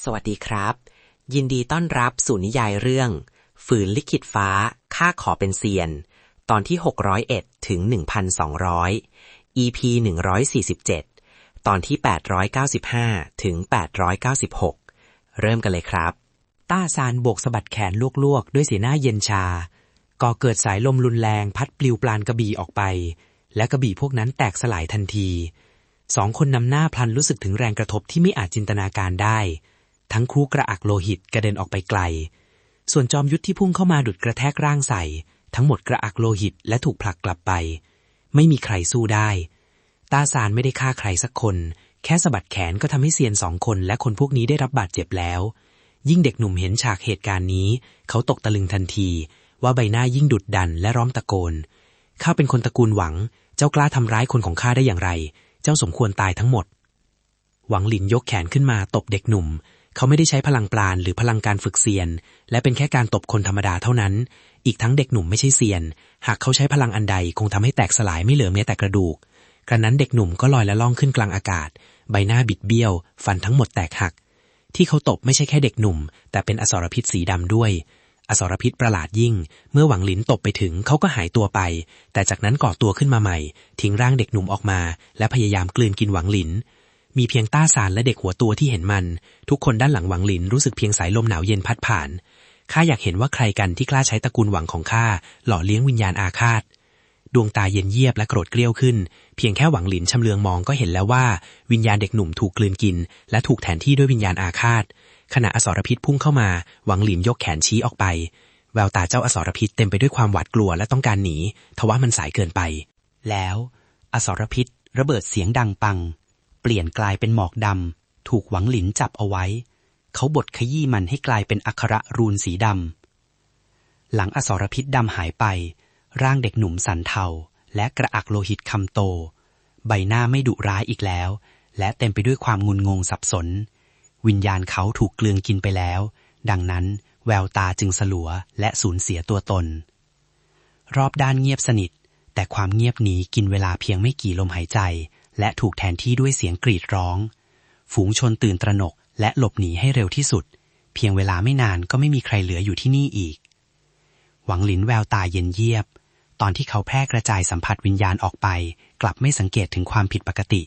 สวัสดีครับ ยินดีต้อนรับสู่นิยายเรื่อง ฝืนลิขิตฟ้าข้าขอเป็นเซียน ตอนที่ 601 ถึง 1,200 EP 147 ตอนที่ 895 ถึง 896 เริ่มกันเลยครับ ต้าซานโบกสะบัดแขนลวกๆ ด้วยสีหน้าเย็นชา ก่อเกิดสายลมรุนแรงพัดปลิวปลานกระบี่ออกไป และกระบี่พวกนั้นแตกสลายทันทีสองคนนำหน้าพลันรู้สึกถึงแรงกระทบที่ไม่อาจจินตนาการได้ ทั้งครูกระอักโลหิตกระเด็นออกไปไกล ส่วนจอมยุทธที่พุ่งเข้ามาดุดกระแทกร่างใส่ ทั้งหมดกระอักโลหิตและถูกผลักกลับไป ไม่มีใครสู้ได้ ตาซานไม่ได้ฆ่าใครสักคน แค่สะบัดแขนก็ทำให้เซียนสองคนและคนพวกนี้ได้รับบาดเจ็บแล้ว ยิ่งเด็กหนุ่มเห็นฉากเหตุการณ์นี้ เขาตกตะลึงทันที ว่าใบหน้ายิ่งดุดดันและร้องตะโกนข้าเป็นคนตระกูลหวัง เจ้ากล้าทำร้ายคนของข้าได้อย่างไร เจ้าสมควรตายทั้งหมด หวังหลินยกแขนขึ้นมาตบเด็กหนุ่ม เขาไม่ได้ใช้พลังปราณหรือพลังการฝึกเซียน และเป็นแค่การตบคนธรรมดาเท่านั้น อีกทั้งเด็กหนุ่มไม่ใช่เซียน หากเขาใช้พลังอันใดคงทำให้แตกสลายไม่เหลือแม้แต่กระดูก กระนั้นเด็กหนุ่มก็ลอยและล่องขึ้นกลางอากาศ ใบหน้าบิดเบี้ยว ฟันทั้งหมดแตกหัก ที่เขาตบไม่ใช่แค่เด็กหนุ่ม แต่เป็นอสรพิษสีดำด้วย อสรพิษประหลาดยิ่ง เมื่อหวังหลินตบไปถึงเขาก็หายตัวไป แต่จากนั้นก่อตัวขึ้นมาใหม่ ทิ้งร่างเด็กหนุ่มออกมา และพยายามกลืนกินหวังหลิน มีเพียงต้าสารและเด็กหัวตัวที่เห็นมัน ทุกคนด้านหลังหวังหลินรู้สึกเพียงสายลมหนาวเย็นพัดผ่านข้าอยากเห็นว่าใครกันที่กล้าใช้ตระกูลหวังของข้าหล่อเลี้ยงวิญญาณอาฆาต ดวงตาเย็นเยียบและโกรธเกรี้ยวขึ้น เพียงแค่หวังหลินชำเลืองมองก็เห็นแล้วว่าวิญญาณเด็กหนุ่มถูกกลืนกิน และถูกแทนที่ด้วยวิญญาณอาฆาต ขณะอสรพิษพุ่งเข้ามา หวังหลินยกแขนชี้ออกไป แววตาเจ้าอสรพิษเต็มไปด้วยความหวาดกลัวและต้องการหนีทว่ามันสายเกินไป แล้ว อสรพิษระเบิดเสียงดังปัง เปลี่ยนกลายเป็นหมอกดำถูกหวังหลินจับเอาไว้ เขาบดขยี้มันให้กลายเป็นอักขระรูนสีดำหลังอสรพิษดำหายไป ร่างเด็กหนุ่มสันเทา และกระอักโลหิตคำโต ใบหน้าไม่ดุร้ายอีกแล้ว และเต็มไปด้วยความงุนงงสับสน วิญญาณเขาถูกเกลืองกินไปแล้ว ดังนั้นแววตาจึงสลัวและสูญเสียตัวตน รอบด้านเงียบสนิท แต่ความเงียบนี้กินเวลาเพียงไม่กี่ลมหายใจ และถูกแทนที่ด้วยเสียงกรีดร้อง ฝูงชนตื่นตระหนกและหลบหนีให้เร็วที่สุด เพียงเวลาไม่นานก็ไม่มีใครเหลืออยู่ที่นี่อีก หวังหลินแววตาเย็นเยียบ ตอนที่เขาแพร่กระจายสัมผัสวิญญาณออกไป กลับไม่สังเกตถึงความผิดปกติ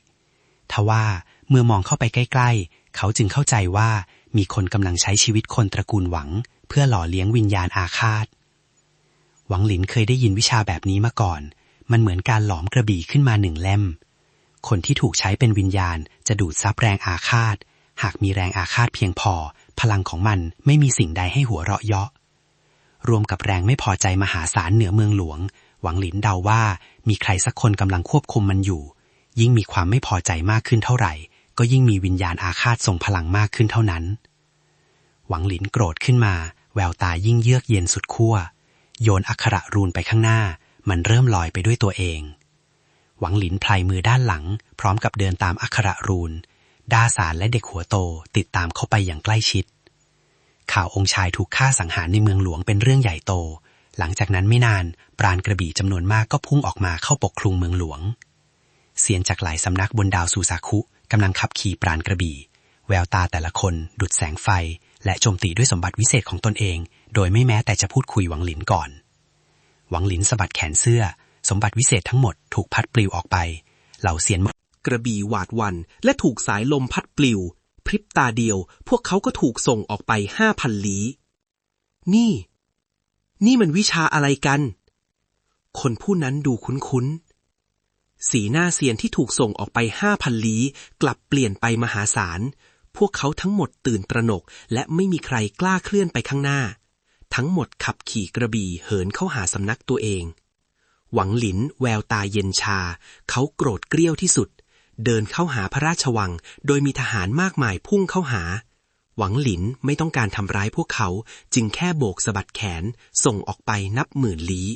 ทว่าเมื่อมองเข้าไปใกล้ ๆ เขาจึงเข้าใจว่ามีคนกำลังใช้ชีวิตคนตระกูลหวัง เพื่อหล่อเลี้ยงวิญญาณอาฆาต หวังหลินเคยได้ยินวิชาแบบนี้มาก่อน มันเหมือนการหลอมกระบี่ขึ้นมาหนึ่งเล่ม คนที่ถูกใช้เป็นวิญญาณจะดูดซับแรงอาฆาต หากมีแรงอาฆาตเพียงพอ พลังของมันไม่มีสิ่งใดให้หัวเราะเยาะ รวมกับแรงไม่พอใจมหาศาลเหนือเมืองหลวง หวังหลินเดาว่ามีใครสักคนกำลังควบคุมมันอยู่ ยิ่งมีความไม่พอใจมากขึ้นเท่าไหร่ ก็ยิ่งมีวิญญาณอาฆาตทรงพลังมากขึ้นเท่านั้น หวังหลินโกรธขึ้นมา แววตายิ่งเยือกเย็นสุดขั้วโยนอักขระรูนไปข้างหน้า มันเริ่มลอยไปด้วยตัวเอง หวังหลินพลายมือด้านหลัง พร้อมกับเดินตามอักขระรูน ดาสารและเด็กหัวโตติดตามเข้าไปอย่างใกล้ชิด ข่าวองค์ชายถูกฆ่าสังหารในเมืองหลวงเป็นเรื่องใหญ่โต หลังจากนั้นไม่นานปราณกระบี่จำนวนมากก็พุ่งออกมาเข้าปกคลุมเมืองหลวง เสียนจากหลายสำนักบนดาวซูซาคุกำลังขับขี่ปราณกระบี่ แววตาแต่ละคนดุดแสงไฟ และโจมตีด้วยสมบัติวิเศษของตนเอง โดยไม่แม้แต่จะพูดคุยหวังหลินก่อน หวังหลินสะบัดแขนเสื้อ สมบัติวิเศษทั้งหมดถูกพัดปลิวออกไป เหล่าเสียนกระบี่หวาดวันและถูกสายลมพัดปลิว พริบตาเดียว พวกเขาก็ถูกส่งออกไปห้าพันลี้ นี่ นี่มันวิชาอะไรกัน คนผู้นั้นดูคุ้นๆ สีหน้าเซียนที่ถูกส่งออกไปห้าพันลี้ กลับเปลี่ยนไปมหาศาล พวกเขาทั้งหมดตื่นตระหนก และไม่มีใครกล้าเคลื่อนไปข้างหน้า ทั้งหมดขับขี่กระบี่เหินเข้าหาสำนักตัวเอง หวังหลินแววตาเย็นชา เขาโกรธเกรี้ยวที่สุด เดินเข้าหาพระราชวัง โดยมีทหารมากมายพุ่งเข้าหา หวังหลินไม่ต้องการทำร้ายพวกเขาจึงแค่โบกสะบัดแขน ส่งออกไปนับหมื่นลี้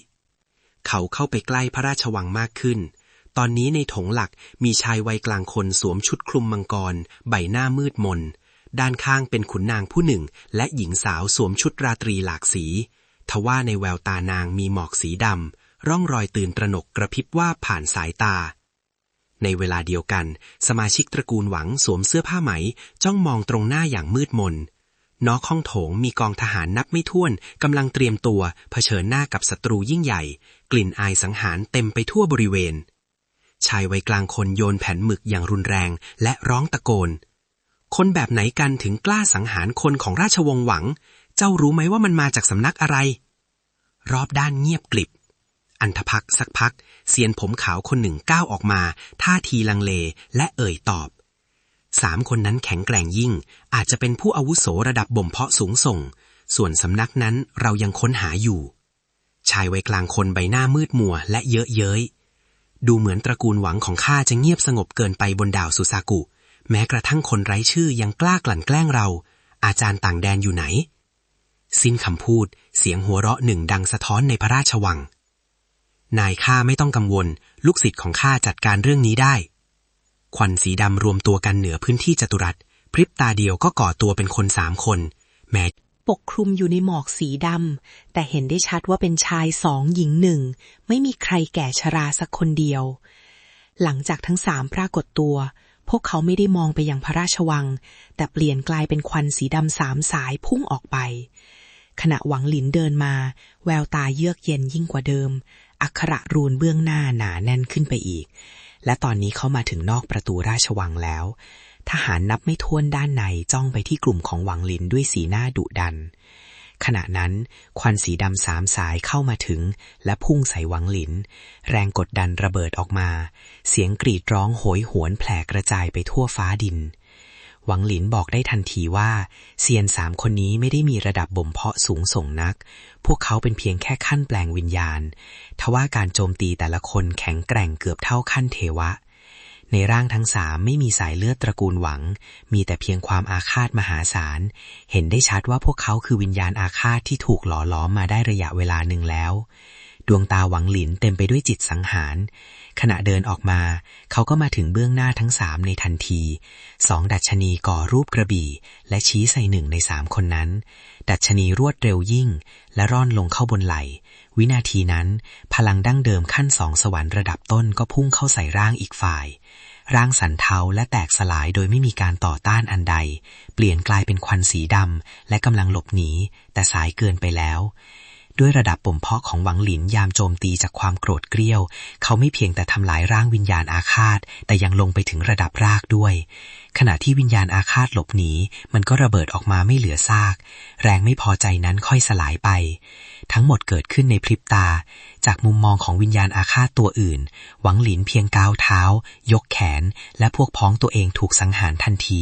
เขาเข้าไปใกล้พระราชวังมากขึ้น ตอนนี้ในถงหลักมีชายวัยกลางคนสวมชุดคลุมมังกร ใบหน้ามืดมน ด้านข้างเป็นขุนนางผู้หนึ่ง และหญิงสาวสวมชุดราตรีหลากสี ทว่าในแววตานางมีหมอกสีดำ ร่องรอยตื่นตระหนกกระพริบว่าผ่านสายตา ในเวลาเดียวกัน สมาชิกตระกูลหวังสวมเสื้อผ้าไหม จ้องมองตรงหน้าอย่างมืดมนนอกห้องโถงมีกองทหารนับไม่ถ้วนกำลังเตรียมตัวเผชิญหน้ากับศัตรูยิ่งใหญ่ กลิ่นอายสังหารเต็มไปทั่วบริเวณ ชายวัยกลางคนโยนแผ่นหมึกอย่างรุนแรงและร้องตะโกน คนแบบไหนกันถึงกล้าสังหารคนของราชวงศ์หวัง เจ้ารู้ไหมว่ามันมาจากสำนักอะไร รอบด้านเงียบกลิบ อันทพักสักพักเซียนผมขาวคนหนึ่งก้าวออกมา ท่าทีลังเลและเอ่ยตอบสามคนนั้นแข็งแกร่งยิ่ง อาจจะเป็นผู้อาวุโสระดับบ่มเพาะสูงส่ง ส่วนสำนักนั้นเรายังค้นหาอยู่ ชายวัยกลางคนใบหน้ามืดมัวและเยอะเย้ย ดูเหมือนตระกูลหวังของข้าจะเงียบสงบเกินไปบนดาวสุซากุ แม้กระทั่งคนไร้ชื่อยังกล้ากลั่นแกล้งเรา อาจารย์ต่างแดนอยู่ไหน สิ้นคำพูด เสียงหัวเราะหนึ่งดังสะท้อนในพระราชวัง นายข้าไม่ต้องกังวล ลูกศิษย์ของข้าจัดการเรื่องนี้ได้ ควันสีดำรวมตัวกันเหนือพื้นที่จัตุรัส พริบตาเดียวก็ก่อตัวเป็นคนสามคน แม้ปกคลุมอยู่ในหมอกสีดำ แต่เห็นได้ชัดว่าเป็นชายสองหญิงหนึ่ง ไม่มีใครแก่ชราสักคนเดียว หลังจากทั้งสามปรากฏตัว พวกเขาไม่ได้มองไปยังพระราชวัง แต่เปลี่ยนกลายเป็นควันสีดำสามสายพุ่งออกไป ขณะหวังหลินเดินมา แววตาเยือกเย็นยิ่งกว่าเดิม อักขระรูนเบื้องหน้าหนาแน่นขึ้นไปอีก และตอนนี้เขามาถึงนอกประตูราชวังแล้ว ทหารนับไม่ถ้วนด้านในจ้องไปที่กลุ่มของหวังหลินด้วยสีหน้าดุดัน ขณะนั้น ควันสีดำสามสายเข้ามาถึง และพุ่งใส่หวังหลิน แรงกดดันระเบิดออกมา เสียงกรีดร้องโหยหวนแผ่กระจายไปทั่วฟ้าดิน หวังหลินบอกได้ทันทีว่าเซียนสามคนนี้ไม่ได้มีระดับบ่มเพาะสูงส่งนัก พวกเขาเป็นเพียงแค่ขั้นแปลงวิญญาณ ทว่าการโจมตีแต่ละคนแข็งแกร่งเกือบเท่าขั้นเทวะ ในร่างทั้งสามไม่มีสายเลือดตระกูลหวัง มีแต่เพียงความอาฆาตมหาศาล เห็นได้ชัดว่าพวกเขาคือวิญญาณอาฆาตที่ถูกหล่อล้อมมาได้ระยะเวลาหนึ่งแล้ว ดวงตาหวังหลินเต็มไปด้วยจิตสังหาร ขณะเดินออกมา เขาก็มาถึงเบื้องหน้าทั้งสามในทันที สองดัชนีก่อรูปกระบี่ และชี้ใส่หนึ่งในสามคนนั้น ดัชนีรวดเร็วยิ่ง และร่อนลงเข้าบนไหล่วินาทีนั้น พลังดั้งเดิมขั้นสองสวรรค์ระดับต้นก็พุ่งเข้าใส่ร่างอีกฝ่าย ร่างสันเทาและแตกสลายโดยไม่มีการต่อต้านอันใด เปลี่ยนกลายเป็นควันสีดำและกำลังหลบหนี แต่สายเกินไปแล้ว ด้วยระดับบ่มเพาะของหวังหลินยามโจมตีจากความโกรธเกรี้ยว เขาไม่เพียงแต่ทำลายร่างวิญญาณอาฆาต แต่ยังลงไปถึงระดับรากด้วย ขณะที่วิญญาณอาฆาตหลบหนี มันก็ระเบิดออกมาไม่เหลือซาก แรงไม่พอใจนั้นค่อยสลายไป ทั้งหมดเกิดขึ้นในพริบตา จากมุมมองของวิญญาณอาฆาตตัวอื่น หวังหลินเพียงก้าวเท้า ยกแขน และพวกพ้องตัวเองถูกสังหารทันที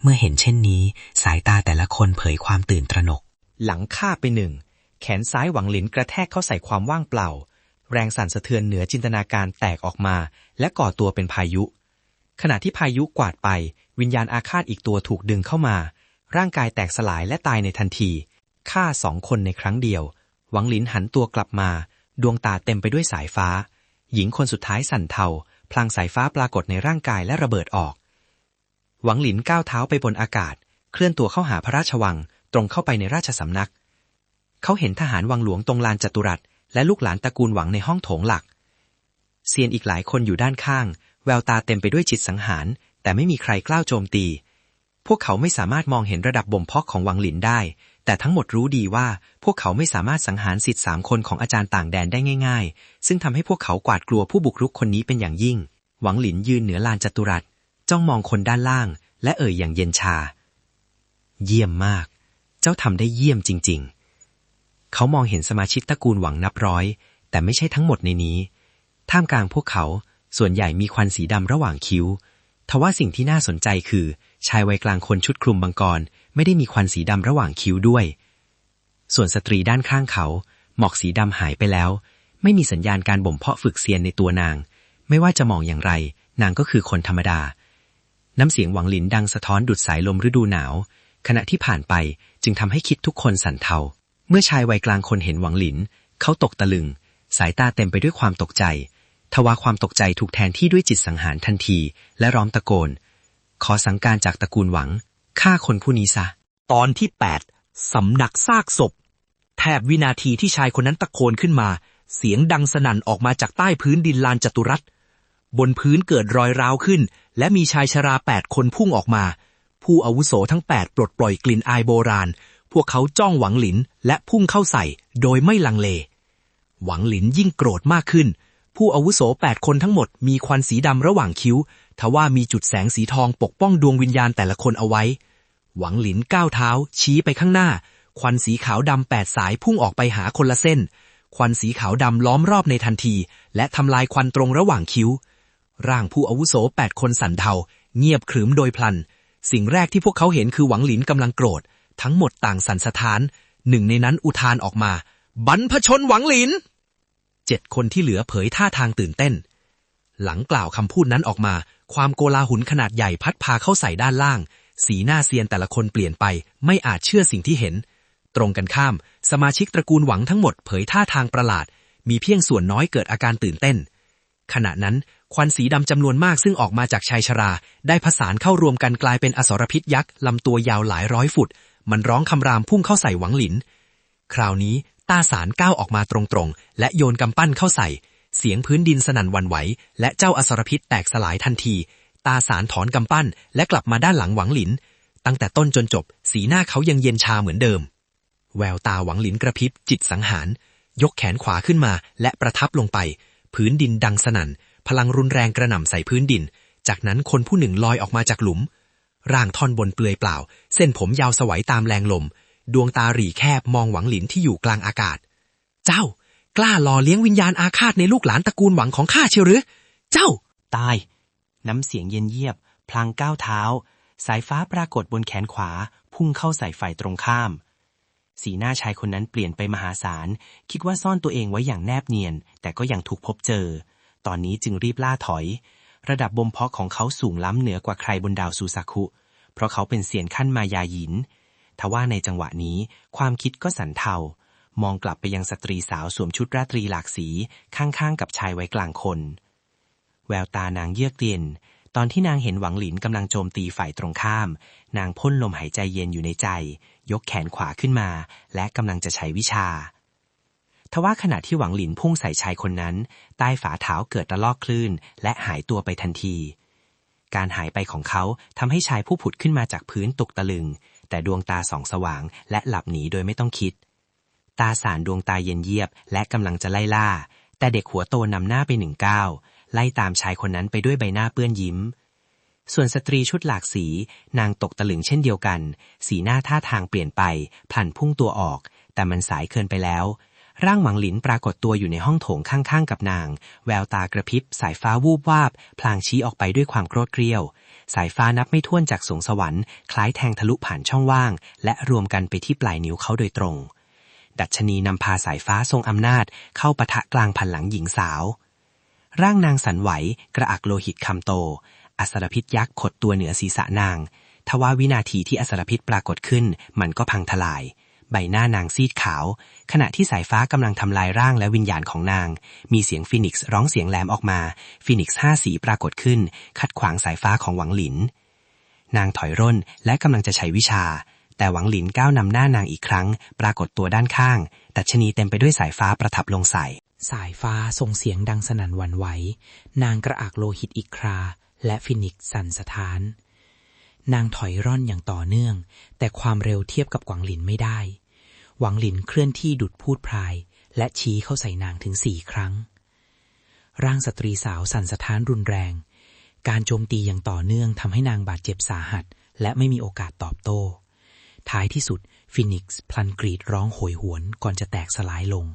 เมื่อเห็นเช่นนี้ สายตาแต่ละคนเผยความตื่นตระหนก หลังฆ่าไปหนึ่ง แขนซ้ายหวังหลินกระแทกเข้าใส่ความว่างเปล่า แรงสั่นสะเทือนเหนือจินตนาการแตกออกมา และก่อตัวเป็นพายุ ขณะที่พายุกวาดไป วิญญาณอาฆาตอีกตัวถูกดึงเข้ามา ร่างกายแตกสลายและตายในทันทีฆ่าสองคนในครั้งเดียว หวังหลินหันตัวกลับมา ดวงตาเต็มไปด้วยสายฟ้า หญิงคนสุดท้ายสั่นเทา พลางสายฟ้าปรากฏในร่างกายและระเบิดออก หวังหลินก้าวเท้าไปบนอากาศ เคลื่อนตัวเข้าหาพระราชวัง ตรงเข้าไปในราชสำนัก เขาเห็นทหารวังหลวงตรงลานจัตุรัส และลูกหลานตระกูลหวังในห้องโถงหลัก เซียนอีกหลายคนอยู่ด้านข้าง แววตาเต็มไปด้วยจิตสังหาร แต่ไม่มีใครกล้าโจมตี พวกเขาไม่สามารถมองเห็นระดับบ่มเพาะของวังหลินได้ แต่ทั้งหมดรู้ดีว่าพวกเขาไม่สามารถสังหารสิทธิสามคนของอาจารย์ต่างแดนได้ง่าย ๆ ซึ่งทำให้พวกเขากวาดกลัวผู้บุกรุกคนนี้เป็นอย่างยิ่ง หวังหลินยืนเหนือลานจัตุรัส จ้องมองคนด้านล่าง และเอ่ยอย่างเย็นชา เยี่ยมมาก เจ้าทำได้เยี่ยมจริง ๆ เขามองเห็นสมาชิกตระกูลหวังนับร้อย แต่ไม่ใช่ทั้งหมดในนี้ ท่ามกลางพวกเขาส่วนใหญ่มีควันสีดำระหว่างคิ้ว ทว่าสิ่งที่น่าสนใจคือ ชายวัยกลางคนชุดคลุมบังกรไม่ได้มีควันสีดำระหว่างคิ้วด้วย ส่วนสตรีด้านข้างเขา หมอกสีดำหายไปแล้ว ไม่มีสัญญาณการบ่มเพาะฝึกเซียนในตัวนาง ไม่ว่าจะมองอย่างไร นางก็คือคนธรรมดา น้ำเสียงหวังหลินดังสะท้อนดุดสายลมฤดูหนาว ขณะที่ผ่านไปจึงทำให้คิดทุกคนสั่นเทา เมื่อชายวัยกลางคนเห็นหวังหลิน เขาตกตะลึง สายตาเต็มไปด้วยความตกใจ ทว่าความตกใจถูกแทนที่ด้วยจิตสังหารทันที และร้องตะโกน ขอสังการจากตระกูลหวังฆ่าคนผู้นี้ซะ ตอนที่ 8 สำนักซากศพ แทบวินาทีที่ชายคนนั้นตะโกนขึ้นมา เสียงดังสนั่นออกมาจากใต้พื้นดินลานจัตุรัส บนพื้นเกิดรอยร้าวขึ้น และมีชายชราแปดคนพุ่งออกมา ผู้อาวุโสทั้งแปดปลดปล่อยกลิ่นอายโบราณ พวกเขาจ้องหวังหลินและพุ่งเข้าใส่โดยไม่ลังเล หวังหลินยิ่งโกรธมากขึ้น ผู้อาวุโสแปดคนทั้งหมดมีควันสีดำระหว่างคิ้ว ทว่ามีจุดแสงสีทองปกป้องดวงวิญญาณแต่ละคนเอาไว้ หวังหลินก้าวเท้า ชี้ไปข้างหน้า ควันสีขาวดำแปดสายพุ่งออกไปหาคนละเส้น ควันสีขาวดำล้อมรอบในทันที และทำลายควันตรงระหว่างคิ้ว ร่างผู้อาวุโสแปดคนสั่นเทา เงียบขรึมโดยพลัน สิ่งแรกที่พวกเขาเห็นคือหวังหลินกำลังโกรธ ทั้งหมดต่างสั่นสะท้าน หนึ่งในนั้นอุทานออกมา บรรพชนหวังหลิน เจ็ดคนที่เหลือเผยท่าทางตื่นเต้น หลังกล่าวคำพูดนั้นออกมา ความโกลาหุลขนาดใหญ่พัดพาเข้าใส่ด้านล่าง สีหน้าเซียนแต่ละคนเปลี่ยนไป ไม่อาจเชื่อสิ่งที่เห็น ตรงกันข้าม สมาชิกตระกูลหวังทั้งหมดเผยท่าทางประหลาด มีเพียงส่วนน้อยเกิดอาการตื่นเต้น ขณะนั้นควันสีดำจำนวนมากซึ่งออกมาจากชายชรา ได้ผสานเข้ารวมกันกลายเป็นอสรพิษยักษ์ลำตัวยาวหลายร้อยฟุต มันร้องคำรามพุ่งเข้าใส่หวังหลิน คราวนี้ต้าสารก้าวออกมาตรงๆ และโยนกำปั้นเข้าใส่ เสียงพื้นดินสนั่นวันไหว และเจ้าอสรพิษแตกสลายทันที ตาสารถอนกำปั้น และกลับมาด้านหลังหวังหลิน ตั้งแต่ต้นจนจบ สีหน้าเขายังเย็นชาเหมือนเดิม แววตาหวังหลินกระพริบจิตสังหาร ยกแขนขวาขึ้นมา และประทับลงไป พื้นดินดังสนั่น พลังรุนแรงกระหน่ำใส่พื้นดิน จากนั้นคนผู้หนึ่งลอยออกมาจากหลุม ร่างท่อนบนเปลือยเปล่า เส้นผมยาวสวัยตามแรงลม ดวงตาหรี่แคบมองหวังหลินที่อยู่กลางอากาศ เจ้า กล้าหล่อเลี้ยงวิญญาณอาฆาตในลูกหลานตระกูลหวังของข้าเชียวหรือ เจ้า ตาย น้ำเสียงเย็นเยียบ พลางก้าวเท้า สายฟ้าปรากฏบนแขนขวา พุ่งเข้าใส่ฝ่ายตรงข้าม สีหน้าชายคนนั้นเปลี่ยนไปมหาศาล คิดว่าซ่อนตัวเองไว้อย่างแนบเนียน แต่ก็ยังถูกพบเจอ ตอนนี้จึงรีบล่าถอย ระดับบ่มเพาะของเขาสูงล้ำเหนือกว่าใครบนดาวซูซาคุเพราะเขาเป็นเสียนขั้นมายาหยิน ทว่าในจังหวะนี้ความคิดก็สันเทามองกลับไปยังสตรีสาวสวมชุดราตรีหลากสีข้างๆกับชายไว้กลางคน แววตานางเยือกเย็น ตอนที่นางเห็นหวังหลินกำลังโจมตีฝ่ายตรงข้าม นางพ่นลมหายใจเย็นอยู่ในใจ ยกแขนขวาขึ้นมา และกำลังจะใช้วิชา ทว่าขณะที่หวังหลินพุ่งใส่ชายคนนั้น ใต้ฝ่าเท้าเกิดระลอกคลื่น และหายตัวไปทันที การหายไปของเขาทำให้ชายผู้ผุดขึ้นมาจากพื้นตกตะลึง แต่ดวงตาสองสว่างและหลับหนีโดยไม่ต้องคิด ตาสารดวงตาเย็นเยียบ และกำลังจะไล่ล่า แต่เด็กหัวโตนำหน้าไปหนึ่งก้าวไล่ตามชายคนนั้นไปด้วยใบหน้าเปื้อนยิ้มส่วนสตรีชุดหลากสี นางตกตะลึงเช่นเดียวกัน สีหน้าท่าทางเปลี่ยนไปพลันพุ่งตัวออก แต่มันสายเกินไปแล้ว ร่างหวังหลินปรากฏตัวอยู่ในห้องโถงข้างๆ กับนาง แววตากระพริบ สายฟ้าวูบวาบ พลางชี้ออกไปด้วยความโกรธเกรี้ยว สายฟ้านับไม่ถ้วนจากสวงสวรรค์ คล้ายแทงทะลุผ่านช่องว่าง และรวมกันไปที่ปลายนิ้วเขาโดยตรง ดัชนีนำพาสายฟ้าทรงอำนาจ เข้าปะทะกลางพันหลังหญิงสาว ร่างนางสันไหว กระอักโลหิตคำโต อสรพิษยักษ์ขดตัวเหนือศีรษะนาง ทว่าวินาทีที่อสรพิษปรากฏขึ้น มันก็พังทลาย ใบหน้านางซีดขาว ขณะที่สายฟ้ากำลังทำลายร่างและวิญญาณของนาง มีเสียงฟินิกซ์ร้องเสียงแหลมออกมา ฟินิกซ์ห้าสีปรากฏขึ้นขัดขวางสายฟ้าของหวังหลิน นางถอยร่นและกำลังจะใช้วิชา แต่หวังหลินก้าวนำหน้านางอีกครั้ง ปรากฏตัวด้านข้างดัชนีเต็มไปด้วยสายฟ้าประทับลงใส่ สายฟ้าส่งเสียงดังสนั่นหวั่นไหว นางกระอักโลหิตอีกครา และฟินิกซ์สั่นสะท้าน นางถอยร่อนอย่างต่อเนื่อง แต่ความเร็วเทียบกับหวังหลินไม่ได้ หวังหลินเคลื่อนที่ดุดพูดพราย และชี้เข้าใส่นางถึงสี่ครั้ง ร่างสตรีสาวสั่นสะท้านรุนแรง การโจมตีอย่างต่อเนื่องทำให้นางบาดเจ็บสาหัส และไม่มีโอกาสตอบโต้ ท้ายที่สุดฟินิกซ์พลันกรีดร้องโหยหวนก่อนจะแตกสลายลง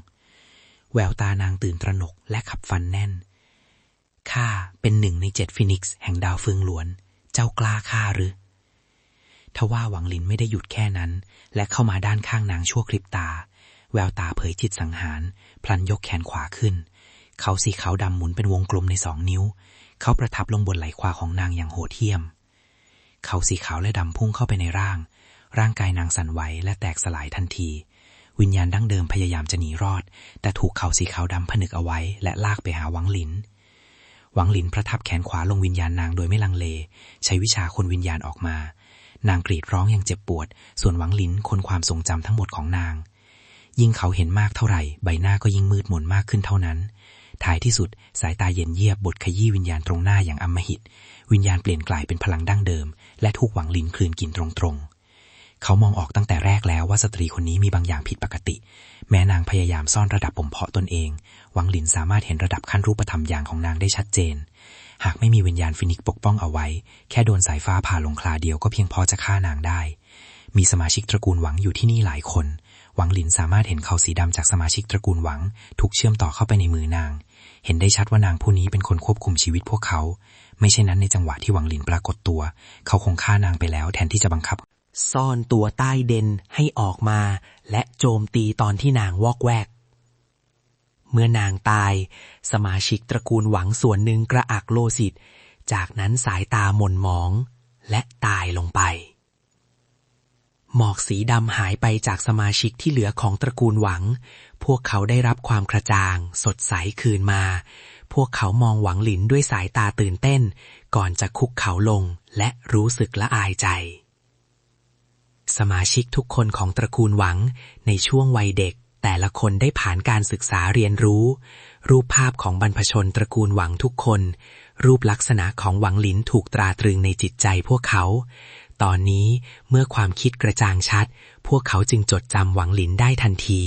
แววตานางตื่นตระหนกและขับฟันแน่นข้าเป็นหนึ่งในเจ็ดฟินิกซ์แห่งดาวเฟืองหลวน เจ้ากล้าฆ่าหรือ ทว่าหวังลินไม่ได้หยุดแค่นั้น และเข้ามาด้านข้างนางชั่วคลิปตา แววตาเผยจิตสังหาร พลันยกแขนขวาขึ้น เขาสีขาวดำหมุนเป็นวงกลมในสองนิ้ว เขาประทับลงบนไหล่ขวาของนางอย่างโหดเหี้ยม เขาสีขาวและดำพุ่งเข้าไปในร่าง ร่างกายนางสั่นไหวและแตกสลายทันที วิญญาณดั้งเดิมพยายามจะหนีรอด แต่ถูกเขาสีขาวดำผนึกเอาไว้ และลากไปหาหวังหลินหวังหลินประทับแขนขวาลงวิญญาณนางโดยไม่ลังเล ใช้วิชาคนวิญญาณออกมา นางกรีดร้องอย่างเจ็บปวด ส่วนหวังลินคนความทรงจำทั้งหมดของนาง ยิ่งเขาเห็นมากเท่าไหร่ ใบหน้าก็ยิ่งมืดมนมากขึ้นเท่านั้น ท้ายที่สุดสายตาเย็นเยียบบทขยี้วิญญาณตรงหน้าอย่างอำมหิต วิญญาณเปลี่ยนกลายเป็นพลังดั้งเดิม และถูกหวังลินคลืนกินตรงๆ เขามองออกตั้งแต่แรกแล้วว่าสตรีคนนี้มีบางอย่างผิดปกติ แม้นางพยายามซ่อนระดับบ่มเพาะตนเอง หวังลินสามารถเห็นระดับขั้นรูปธรรมอย่างของนางได้ชัดเจน หากไม่มีวิญญาณฟินิกปกป้องเอาไว้ แค่โดนสายฟ้าผ่าลงคลาเดียวก็เพียงพอจะฆ่านางได้ มีสมาชิกตระกูลหวังอยู่ที่นี่หลายคน หวังหลินสามารถเห็นเขาสีดำจากสมาชิกตระกูลหวัง ถูกเชื่อมต่อเข้าไปในมือนาง เห็นได้ชัดว่านางผู้นี้เป็นคนควบคุมชีวิตพวกเขา ไม่เช่นั้นในจังหวะที่หวังหลินปรากฏตัว เขาคงฆ่านางไปแล้วแทนที่จะบังคับ ซ่อนตัวใต้เดนให้ออกมา และโจมตีตอนที่นางวอกแวก เมื่อนางตาย สมาชิกตระกูลหวังส่วนหนึ่งกระอักโลสิตจากนั้นสายตาหม่นหมองและตายลงไป หมอกสีดำหายไปจากสมาชิกที่เหลือของตระกูลหวัง พวกเขาได้รับความกระจ่าง สดใสคืนมา พวกเขามองหวังหลินด้วยสายตาตื่นเต้น ก่อนจะคุกเขาลงและรู้สึกละอายใจสมาชิกทุกคนของตระกูลหวังในช่วงวัยเด็ก แต่ละคนได้ผ่านการศึกษาเรียนรู้ รูปภาพของบรรพชนตระกูลหวังทุกคน รูปลักษณะของหวังหลินถูกตราตรึงในจิตใจพวกเขา ตอนนี้เมื่อความคิดกระจ่างชัด พวกเขาจึงจดจำหวังหลินได้ทันที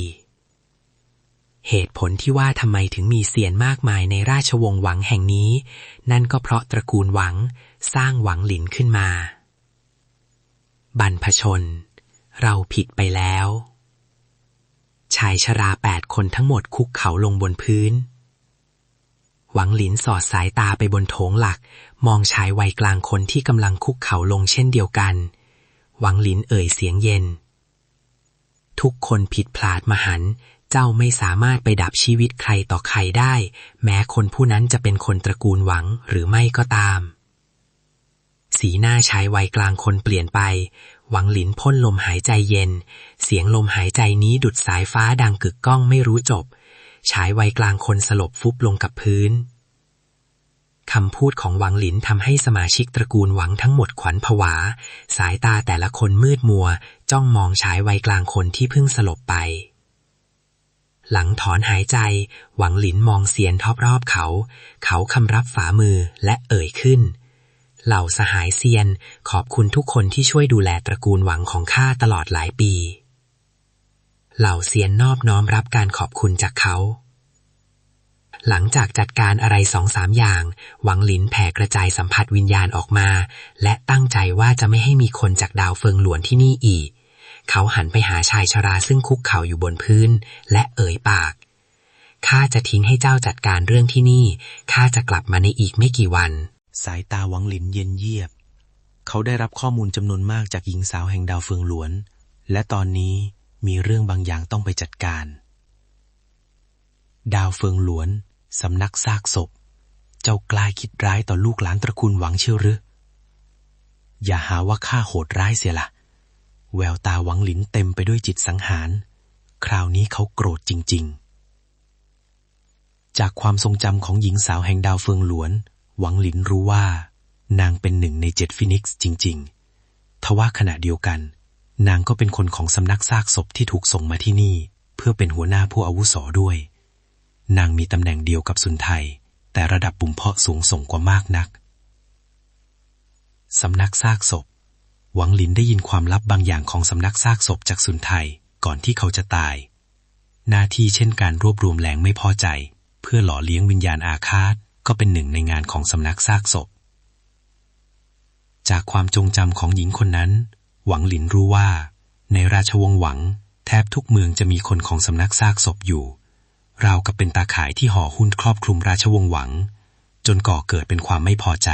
เหตุผลที่ว่าทำไมถึงมีเสียนมากมายในราชวงศ์หวังแห่งนี้ นั่นก็เพราะตระกูลหวังสร้างหวังหลินขึ้นมา บรรพชน เราผิดไปแล้ว ชายชราแปดคนทั้งหมดคุกเข่าลงบนพื้น หวังหลินสอดสายตาไปบนโถงหลัก มองชายวัยกลางคนที่กำลังคุกเข่าลงเช่นเดียวกัน หวังหลินเอ่ยเสียงเย็น ทุกคนผิดพลาดมหัน เจ้าไม่สามารถไปดับชีวิตใครต่อใครได้ แม้คนผู้นั้นจะเป็นคนตระกูลหวังหรือไม่ก็ตาม สีหน้าชายวัยกลางคนเปลี่ยนไป หวังหลินพ่นลมหายใจเย็น เสียงลมหายใจนี้ดุดสายฟ้าดังกึกก้องไม่รู้จบชายวัยกลางคนสลบฟุบลงกับพื้นคำพูดของหวังหลินทำให้สมาชิกตระกูลหวังทั้งหมดขวัญผวา สายตาแต่ละคนมืดมัว จ้องมองชายวัยกลางคนที่เพิ่งสลบไป หลังถอนหายใจ หวังหลินมองเสียนทอกรอบเขา เขาคำรับฝ่ามือและเอ่ยขึ้น เหล่าสหายเซียนขอบคุณทุกคนที่ช่วยดูแลตระกูลหวังของข้าตลอดหลายปี เหล่าเซียนนอบน้อมรับการขอบคุณจากเขา หลังจากจัดการอะไรสองสามอย่าง หวังหลินแผ่กระจายสัมผัสวิญญาณออกมา และตั้งใจว่าจะไม่ให้มีคนจากดาวเฟิงหลวนที่นี่อีก เขาหันไปหาชายชราซึ่งคุกเข่าอยู่บนพื้น และเอ่ยปากข้าจะทิ้งให้เจ้าจัดการเรื่องที่นี่ข้าจะกลับมาในอีกไม่กี่วัน สายตาหวังหลินเย็นเยียบ เขาได้รับข้อมูลจำนวนมากจากหญิงสาวแห่งดาวเฟืองหลวน และตอนนี้มีเรื่องบางอย่างต้องไปจัดการ ดาวเฟืองหลวนสำนักซากศพ เจ้ากล้าคิดร้ายต่อลูกหลานตระกูลหวังเชียวหรือ อย่าหาว่าข้าโหดร้ายเสียละแววตาหวังหลินเต็มไปด้วยจิตสังหาร คราวนี้เขาโกรธจริง ๆ จากความทรงจำของหญิงสาวแห่งดาวเฟืองหลวน หวังหลินรู้ว่านางเป็นหนึ่งในเจ็ดฟินิกซ์จริง ๆ ทว่าขณะเดียวกัน นางก็เป็นคนของสำนักซากศพที่ถูกส่งมาที่นี่ เพื่อเป็นหัวหน้าผู้อาวุโสด้วย นางมีตำแหน่งเดียวกับสุนไทย แต่ระดับบุ่มเพาะสูงส่งกว่ามากนักสำนักซากศพ หวังหลินได้ยินความลับบางอย่างของสำนักซากศพจากสุนไทยก่อนที่เขาจะตาย หน้าที่เช่นการรวบรวมแรงไม่พอใจ เพื่อหล่อเลี้ยงวิญญาณอาฆาต ก็เป็นหนึ่งในงานของสำนักซากศพ จากความจงจำของหญิงคนนั้น หวังหลินรู้ว่า ในราชวงศ์หวัง แทบทุกเมืองจะมีคนของสำนักซากศพอยู่ ราวกับเป็นตาข่ายที่ห่อหุ้นครอบคลุมราชวงศ์หวัง จนก่อเกิดเป็นความไม่พอใจ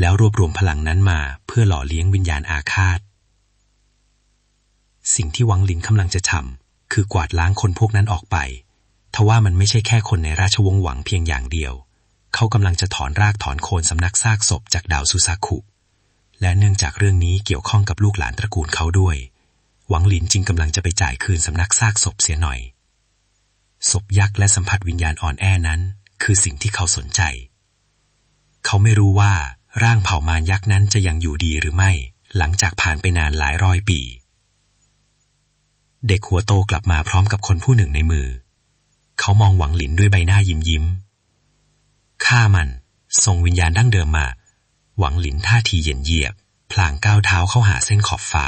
แล้วรวบรวมพลังนั้นมาเพื่อหล่อเลี้ยงวิญญาณอาฆาต สิ่งที่หวังหลินกำลังจะทำคือกวาดล้างคนพวกนั้นออกไปทว่ามันไม่ใช่แค่คนในราชวงศ์หวังเพียงอย่างเดียว เขากำลังจะถอนรากถอนโคนสำนักซากศพจากดาวซูซาคุและเนื่องจากเรื่องนี้เกี่ยวข้องกับลูกหลานตระกูลเขาด้วย หวังหลินจึงกำลังจะไปจ่ายคืนสำนักซากศพเสียหน่อย ศพยักษ์และสัมผัสวิญญาณอ่อนแอนั้น คือสิ่งที่เขาสนใจ เขาไม่รู้ว่าร่างเผ่ามารยักษ์นั้นจะยังอยู่ดีหรือไม่ หลังจากผ่านไปนานหลายร้อยปี เด็กหัวโตกลับมาพร้อมกับคนผู้หนึ่งในมือ เขามองหวังหลินด้วยใบหน้ายิ้มยิ้ม ฆ่ามัน ส่งวิญญาณดั้งเดิมมา หวังหลินท่าทีเย็นเยียบ พลางก้าวเท้าเข้าหาเส้นขอบฟ้า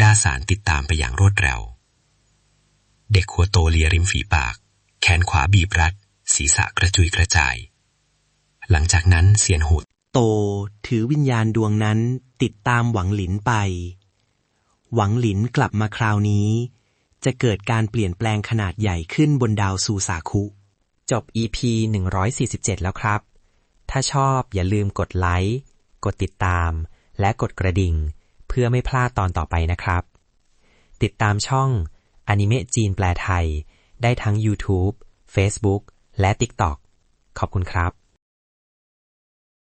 ดาสารติดตามไปอย่างรวดเร็ว เด็กหัวโตเลียริมฝีปาก แขนขวาบีบรัด ศีรษะกระจุยกระจาย หลังจากนั้นเสียนหูโตถือวิญญาณดวงนั้นติดตามหวังหลินไป หวังหลินกลับมาคราวนี้ จะเกิดการเปลี่ยนแปลงขนาดใหญ่ขึ้นบนดาวซูซาคุ จบ EP 147 แล้วครับ ถ้าชอบอย่าลืมกดไลค์ กดติดตาม และกดกระดิ่ง เพื่อไม่พลาดตอนต่อไปนะครับ ติดตามช่องอนิเมะจีนแปลไทย ได้ทั้ง YouTube Facebook และ TikTok ขอบคุณครับ